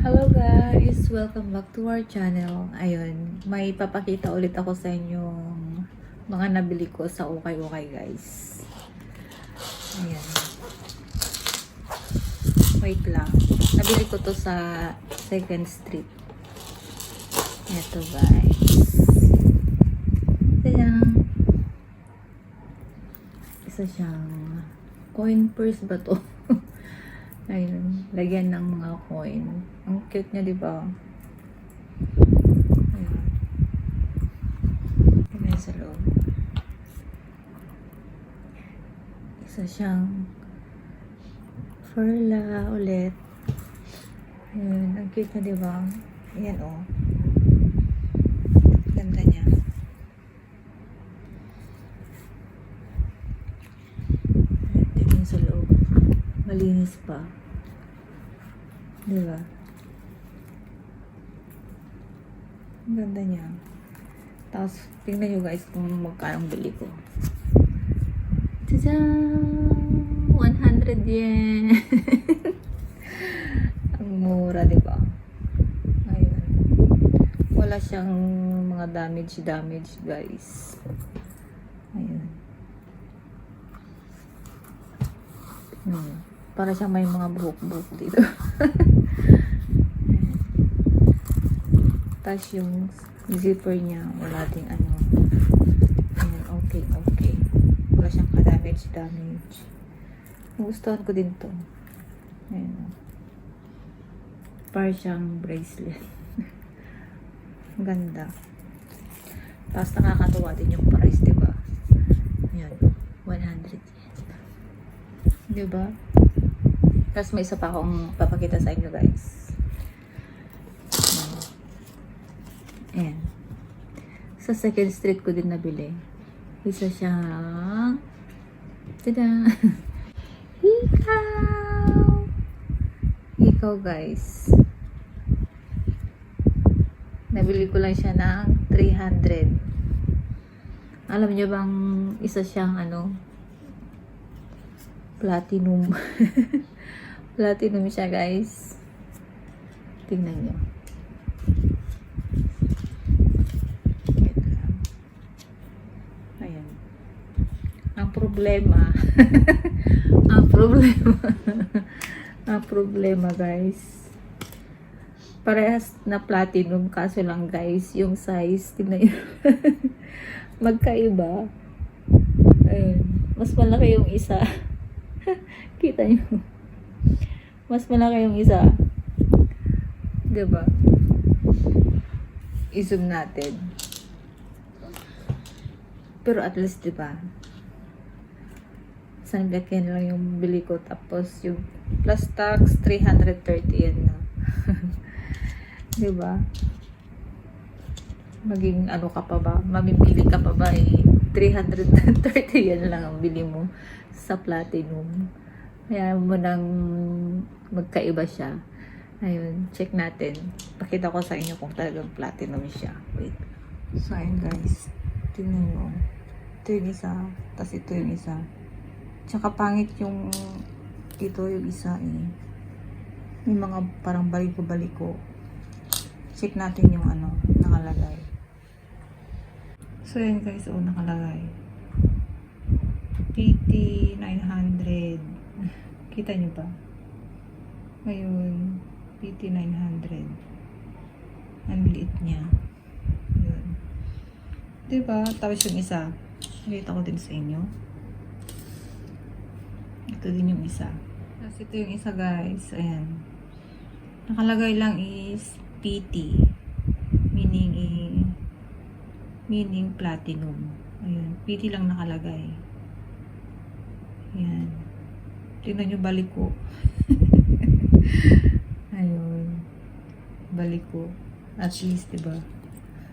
Hello guys! Welcome back to our channel. Ayun, may papakita ulit ako sa inyong mga nabili ko sa Ukay-Ukay guys. Ayan. Wait lang. Nabili ko to sa 2nd Street. Ito guys. Tada! Isa siyang coin purse ba to? Ayun, lagyan ng mga coin. Ang cute niya, di ba? Ayun. Tingnan sa loob. Isa siyang Furla ulit. Ayun, ang cute niya, di ba? Ayan, oh. Ganda niya. Loob. Malinis pa. Di ba? Ang ganda niya. Tapos, tingnan nyo guys kung magkano bili ko. Tadaan! 100 yen! Ang mura, di ba? Ayun. Wala siyang mga damage-damage, guys. Ayun. Hmm. Para siyang may mga buhok-buhok dito. Tapos yung zipper niya, wala ding ano. Ayan, okay, okay. Wala siyang ka-damage-damage. Gustuhan ko din to. Ayan. Para siyang bracelet. Ang ganda. Tapos nakakatuwa din yung price, di ba? Ayan, 100 yen. Di ba? Tapos may isa pa akong papakita sa inyo, guys. Ayan. Sa second street ko din nabili. Isa siyang... Tada! Ikaw! Ikaw, guys. Nabili ko lang siya ng 300. Alam niyo bang isa siyang ano, platinum. platinum siya, guys. Tingnan lang. Ayan. Ang problema, ang problema, ang problema, guys. Parehas na platinum, kaso lang, guys, yung size, tingnan niyo. Magkaiba. Ayun. Mas malaki yung isa. Kita niyo. Mas malaki yung isa. 'Di ba? I-zoom natin. Pero at least, 'di ba? Sandakin lang yung bili ko tapos yung plus tax 330 yan na. 'Di ba? Maging ano ka pa ba? Mamimili ka pa ba eh 330 yan lang ang bili mo sa platinum. Kaya mo nang magkaiba siya. Ayun, check natin. Pakita ko sa inyo kung talagang platinum siya. Wait. So, ayun guys. Tingnan nyo. Ito yung isa. Tapos ito yung isa. Tsaka pangit yung ito yung isa eh. May mga parang baliko-baliko. Check natin yung ano, nakalagay. So, yun guys. Oo, nakalagay. PT 900. Kita nyo ba? Ngayon, PT 900. Ang liit niya. Yun. Diba? Tapos yung isa. Nakita ko din sa inyo. Ito din yung isa. Tapos ito yung isa guys. Ayan. Nakalagay lang is PT. Meaning eh, meaning platinum. Ayun. PT lang nakalagay. Ayan. Tingnan nyo balik ko. Ayun. Balik ko. At least, diba?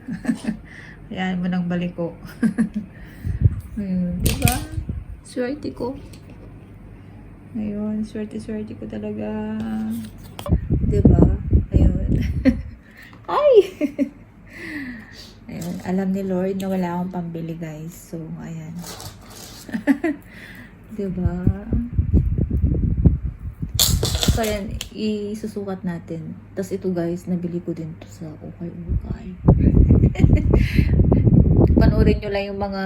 Ayan mo ng balik ko. Ayun. Diba? Swerte ko. Ayun. Swerte-swerte ko talaga. Diba? Ayun. Ay! Ayun. Alam ni Lord na wala akong pambili, guys. So, ayan. diba? So, ayan, isusukat natin. Tapos ito guys, nabili ko din to sa Ukay Ukay. Panoorin nyo lang yung mga,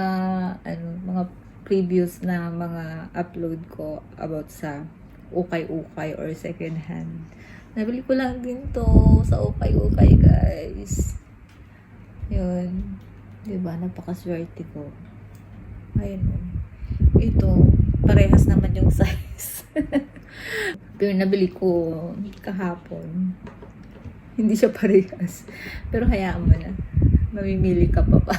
ano, mga previous na mga upload ko about sa Ukay Ukay or second hand. Nabili ko lang din to sa Ukay Ukay guys. Yun. Diba? Napakaswerte ko. Ayun. Ito, parehas naman yung size. Nabili ko kahapon. Hindi siya parehas. Pero hayaan mo na. Mamimili ka pa pa.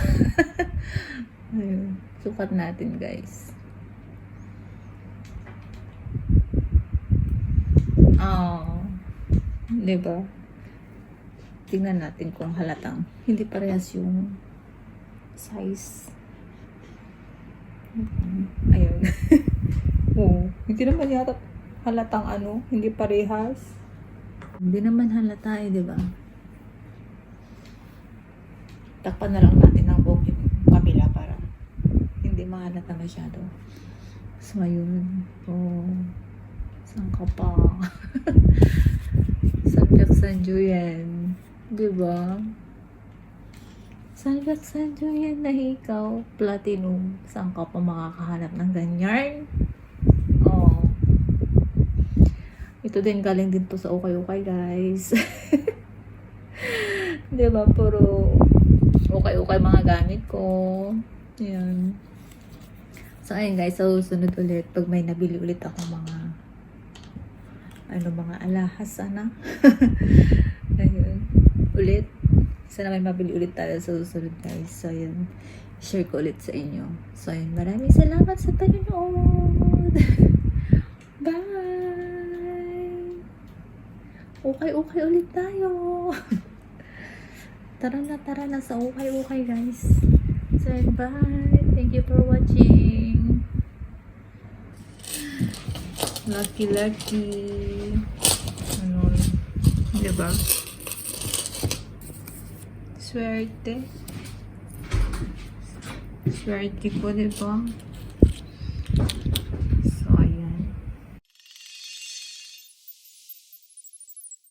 Ayun. Sukat natin guys. Oh. Diba? Tingnan natin kung halatang hindi parehas yung size. Ayun. Oo. Hindi naman yata halatang ano, hindi parehas. Hindi naman halata eh, di ba? Takpan na lang natin ng buhok yung kabila para hindi mahalata masyado. So, ayun. Oh. Saan ka pa? Sanjak Sanjo yan. Di ba? Sanjak Sanjo yan na ikaw. Platinum. Saan ka pa makakahanap ng ganyan? Oh. Ito din galing din to sa ukay-ukay guys. Di ba? Puro ukay-ukay mga gamit ko. Yan. So, ayun guys. So, sunod ulit. Pag may nabili ulit ako mga ano, mga alahas sana. ayun. Ulit. Sana may mabili ulit tayo sa susunod guys. So, ayun. Share ko ulit sa inyo. So, ayun. Maraming salamat sa panonood. Bye! Okay-okay ulit tayo. tara na, tara na sa okay-okay guys. So, ayun, bye! Thank you for watching. Lucky, lucky. Ano? Diba? Swerte. Swerte ko, diba?